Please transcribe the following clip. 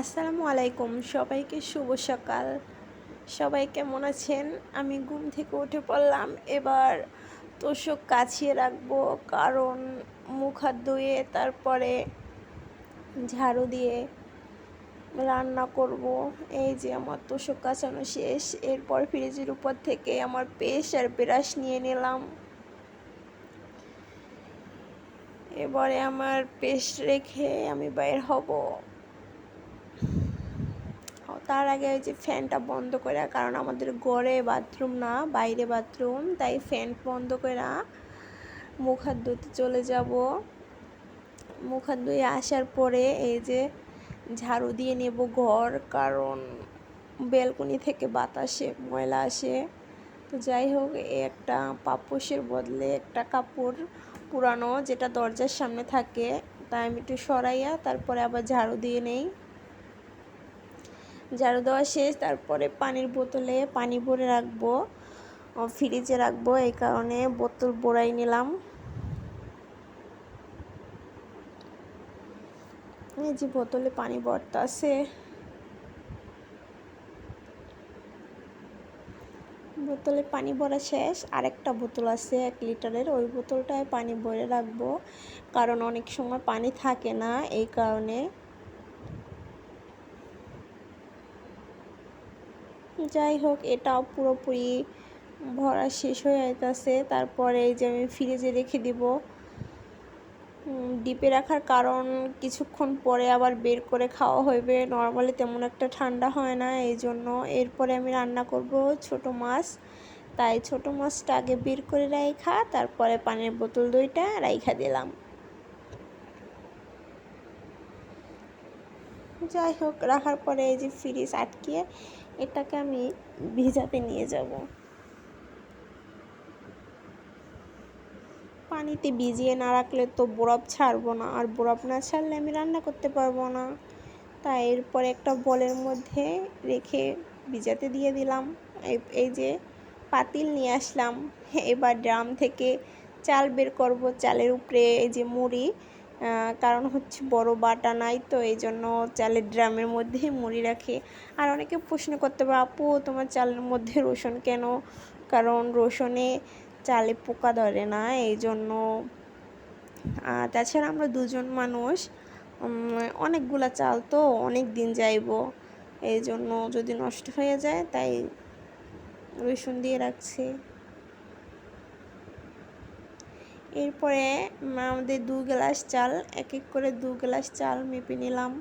আসসালামু আলাইকুম, সবাইকে শুভ সকাল। সবাই কেমন আছেন? আমি ঘুম থেকে উঠে পড়লাম। এবার তোষক কাছিয়ে রাখব, কারণ মুখ হাত ধুয়ে তারপরে ঝাড়ু দিয়ে রান্না করব। এই যে আমার তোষক কাচানো শেষ। এরপর ফ্রিজের উপর থেকে আমার পেস্ট আর ব্রাশ নিয়ে নিলাম। এবারে আমার পেস্ট রেখে আমি বাইর হব। তার আগে ওই যে ফ্যানটা বন্ধ করে কারণ আমাদের ঘরে বাথরুম না, বাইরে বাথরুম তাই ফ্যান বন্ধ করে মুখ হাত ধুতে চলে যাব। মুখ হাত ধুয়ে আসার পরে এই যে ঝাড়ু দিয়ে নেব ঘর, কারণ বেলকনি থেকে বাতাসে ময়লা আসে। তো যাই হোক একটা পাপোশের বদলে একটা কাপড় পুরানো যেটা দরজার সামনে থাকে, তাই আমি একটু সরাইয়া তারপরে আবার ঝাড়ু দিয়ে নেই। ঝাড়ু দেওয়া শেষ, তারপরে পানির বোতলে পানি ভরে রাখব ফ্রিজে রাখব, এই কারণে বোতল বোড়াই নিলাম। এই যে বোতলে পানি ভরতে আছে। বোতলে পানি ভরা শেষ, আরেকটা বোতল আছে এক লিটারের, ওই বোতলটায় পানি ভরে রাখব, কারণ অনেক সময় পানি থাকে না, এই কারণে যাই হোক, এটাও পুরোপুরি ভরা শেষ হয়ে যাইতেছে। তারপরে এই যে আমি ফ্রিজে রেখে দিব। ডিপে রাখার কারণ কিছুক্ষণ পরে আবার বের করে খাওয়া হইবে। নর্মালি তেমন একটা ঠান্ডা হয় না, এই জন্য। এরপরে আমি রান্না করব ছোট মাছ। তাই ছোট মাছটা আগে বের করে রাইখা, তারপরে পানির বোতল দুইটা রাইখা দিলাম। যাই হোক, রাখার পরে এই যে ফ্রিজ আটকিয়ে এটাকে আমি ভিজাতে নিয়ে যাব। পানিতে ভিজিয়ে না রাখলে তো বরফ ছাড়বো না, আর বরফ না ছাড়লে আমি রান্না করতে পারব না। তাই এরপরে একটা বলের মধ্যে রেখে ভিজাতে দিয়ে দিলাম। এই যে পাতিল নিয়ে আসলাম। এবার ড্রাম থেকে চাল বের করব। চালের উপরে এই যে মুড়ি কারণ হচ্ছে বড় বাটা নাই তো, এই জন্য চালের ড্রামের মধ্যে মুড়ি রাখে। আর অনেকে প্রশ্ন করতে পারে, আপু, তোমার চালের মধ্যে রসুন কেন? কারণ রসুনে চালে পোকা ধরে না, এই জন্য তাছাড়া আমরা দুজন মানুষ অনেকগুলা চাল তো অনেক দিন যাইব। এই জন্য যদি নষ্ট হয়ে যায়, তাই রসুন দিয়ে রাখছি। এরপরে আমাদের দু গ্লাস চাল এক এক করে দু গ্লাস চাল মেপে নিলাম।